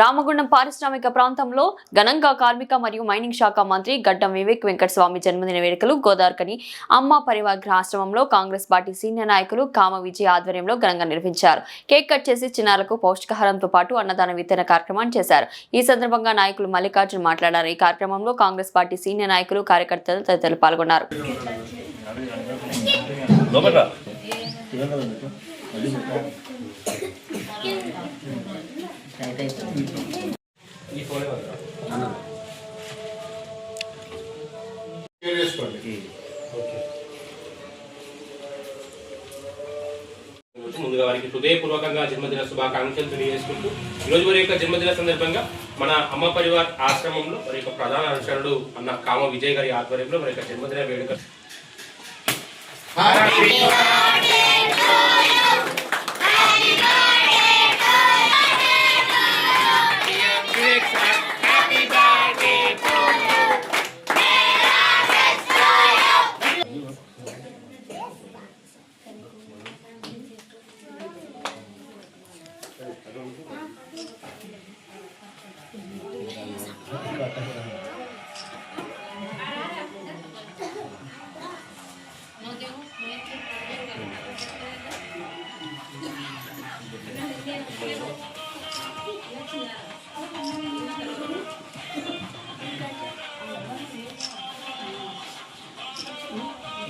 రామగుండం పారిశ్రామిక ప్రాంతంలో ఘనంగా కార్మిక మరియు మైనింగ్ శాఖ మంత్రి గడ్డం వివేక్ వెంకటస్వామి జన్మదిన వేడుకలు గోదార్కని అమ్మ పరివార్ ఆశ్రమంలో కాంగ్రెస్ పార్టీ సీనియర్ నాయకులు కామ విజయ్ ఆధ్వర్యంలో ఘనంగా నిర్వహించారు. కేక్ కట్ చేసి చిన్నారులకు పౌష్టికాహారంతో పాటు అన్నదాన వితరణ కార్యక్రమాన్ని చేశారు. ఈ సందర్భంగా నాయకులు మల్లికార్జున్ మాట్లాడారు. ఈ కార్యక్రమంలో కాంగ్రెస్ పార్టీ సీనియర్ నాయకులు కార్యకర్తలు తదితరులు పాల్గొన్నారు. ముందుగా వారికి హృదయపూర్వకంగా జన్మదిన శుభాకాంక్షలు తెలియజేసుకుంటూ ఈరోజు వారి యొక్క జన్మదిన సందర్భంగా మన అమ్మ పరివార్ ఆశ్రమంలో వారి యొక్క ప్రధాన అనుచరుడు అన్న కామ విజయ్ గారి ఆధ్వర్యంలో వారి యొక్క జన్మదిన వేడుక.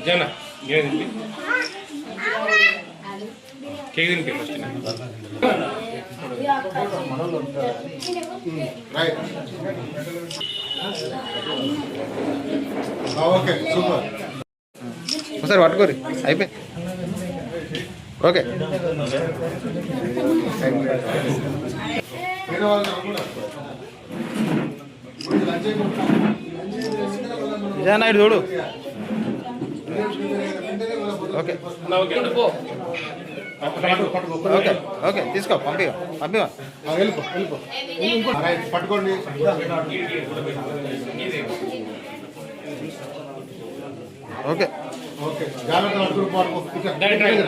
जाना गिरे दिन पे गिरे दिन पे फर्स्ट ఓకే సూపర్ ఒకసారి పట్టుకోరి. అయిపోయి. ఓకే. వేరే విజయనాయుడు చూడు. ఓకే. ఓకే. పో ఓకే ఓకే తీసుకో పంపి పంపి పట్టుకోండి ఓకే. ఓకే. జాగ్రత్త పట్టుకుని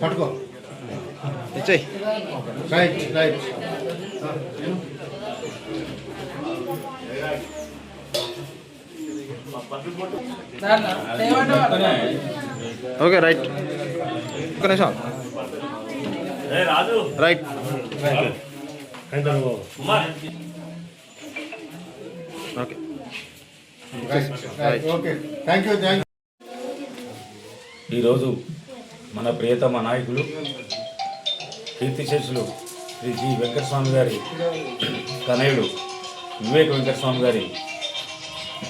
పట్టుకో. రైట్ రైట్ ఓకే రైట్ ఒక నిమిషం. Right okay right right okay thank you thank ఈరోజు మన ప్రియతమ నాయకులు కీర్తిశేషులు శ్రీ జి. వెంకటస్వామి గారి తనయుడు వివేక్ వెంకటస్వామి గారి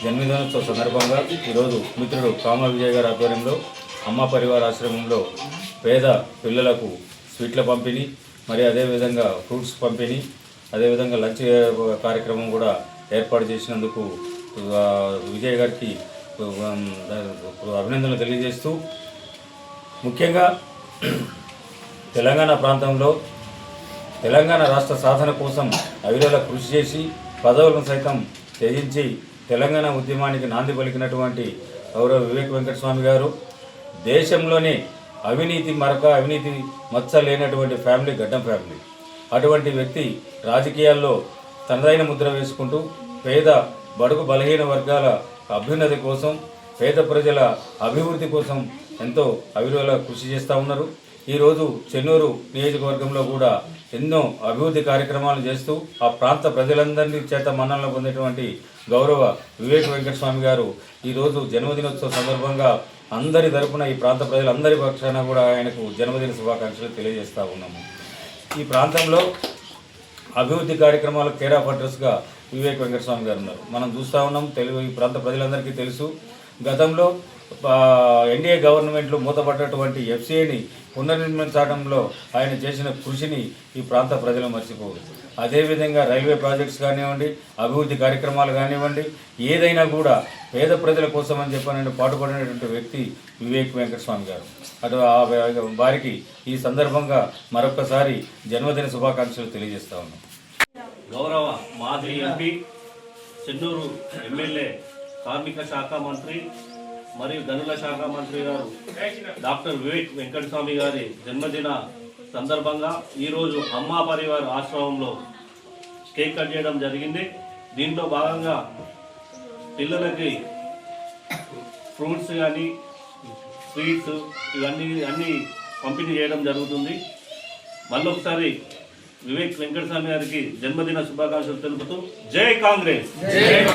జన్మదినోత్సవ సందర్భంగా ఈరోజు మిత్రుడు కామ విజయ్ గారి ఆధ్వర్యంలో అమ్మ పరివార ఆశ్రమంలో పేద పిల్లలకు స్వీట్ల పంపిణీ మరి అదేవిధంగా ఫ్రూట్స్ పంపిణీ అదేవిధంగా లంచ్ కార్యక్రమం కూడా ఏర్పాటు చేసినందుకు విజయ్ గారికి అభినందనలు తెలియజేస్తూ ముఖ్యంగా తెలంగాణ ప్రాంతంలో తెలంగాణ రాష్ట్ర సాధన కోసం అవిరల కృషి చేసి పదవులను సైతం త్యజించి తెలంగాణ ఉద్యమానికి నాంది పలికినటువంటి గౌరవ వివేక్ వెంకటస్వామి గారు దేశంలోనే అవినీతి మరక అవినీతి మచ్చ లేనటువంటి ఫ్యామిలీ గడ్డం ఫ్యామిలీ. అటువంటి వ్యక్తి రాజకీయాల్లో తనదైన ముద్ర వేసుకుంటూ పేద బడుగు బలహీన వర్గాల అభ్యున్నతి కోసం పేద ప్రజల అభివృద్ధి కోసం ఎంతో అవిలువల కృషి చేస్తూ ఉన్నారు. ఈరోజు చెన్నూరు నియోజకవర్గంలో కూడా ఎన్నో అభివృద్ధి కార్యక్రమాలు చేస్తూ ఆ ప్రాంత ప్రజలందరినీ చేత మన్నలను పొందేటువంటి గౌరవ వివేక్ వెంకటస్వామి గారు ఈరోజు జన్మదినోత్సవ సందర్భంగా అందరి తరపున ఈ ప్రాంత ప్రజలందరి పక్షాన కూడా ఆయనకు జన్మదిన శుభాకాంక్షలు తెలియజేస్తూ ఉన్నాము. ఈ ప్రాంతంలో అభివృద్ధి కార్యక్రమాలు కేర్ ఆఫ్ అడ్రస్గా వివేక్ వెంకటస్వామి గారు ఉన్నారు. మనం చూస్తూ ఉన్నాం తెలుగు ఈ ప్రాంత ప్రజలందరికీ తెలుసు. గతంలో ఎన్డీఏ గవర్నమెంట్లో మూతపడ్డటువంటి ఎఫ్సీఐని పునర్నిర్మించడంలో ఆయన చేసిన కృషిని ఈ ప్రాంత ప్రజలు మర్చిపోరు. అదేవిధంగా రైల్వే ప్రాజెక్ట్స్ కానివ్వండి అభివృద్ధి కార్యక్రమాలు కానివ్వండి ఏదైనా కూడా పేద ప్రజల కోసం అని చెప్పని పాటుపడినటువంటి వ్యక్తి వివేక్ వెంకటస్వామి గారు. అటు ఆ వారికి ఈ సందర్భంగా మరొకసారి జన్మదిన శుభాకాంక్షలు తెలియజేస్తా ఉన్నాం. గౌరవ మాజీ ఎంపీ చెన్నూరు ఎమ్మెల్యే కార్మిక శాఖ మంత్రి మరియు గనుల శాఖ మంత్రి గారు డాక్టర్ వివేక్ వెంకటస్వామి గారి జన్మదిన సందర్భంగా ఈరోజు అమ్మా పరివార్ ఆశ్రమంలో కేక్ కట్ చేయడం జరిగింది. దీంట్లో భాగంగా పిల్లలకి ఫ్రూట్స్ కానీ స్వీట్స్ ఇవన్నీ అన్నీ పంపిణీ చేయడం జరుగుతుంది. మళ్ళొకసారి వివేక్ వెంకటస్వామి గారికి జన్మదిన శుభాకాంక్షలు తెలుపుతూ జై కాంగ్రెస్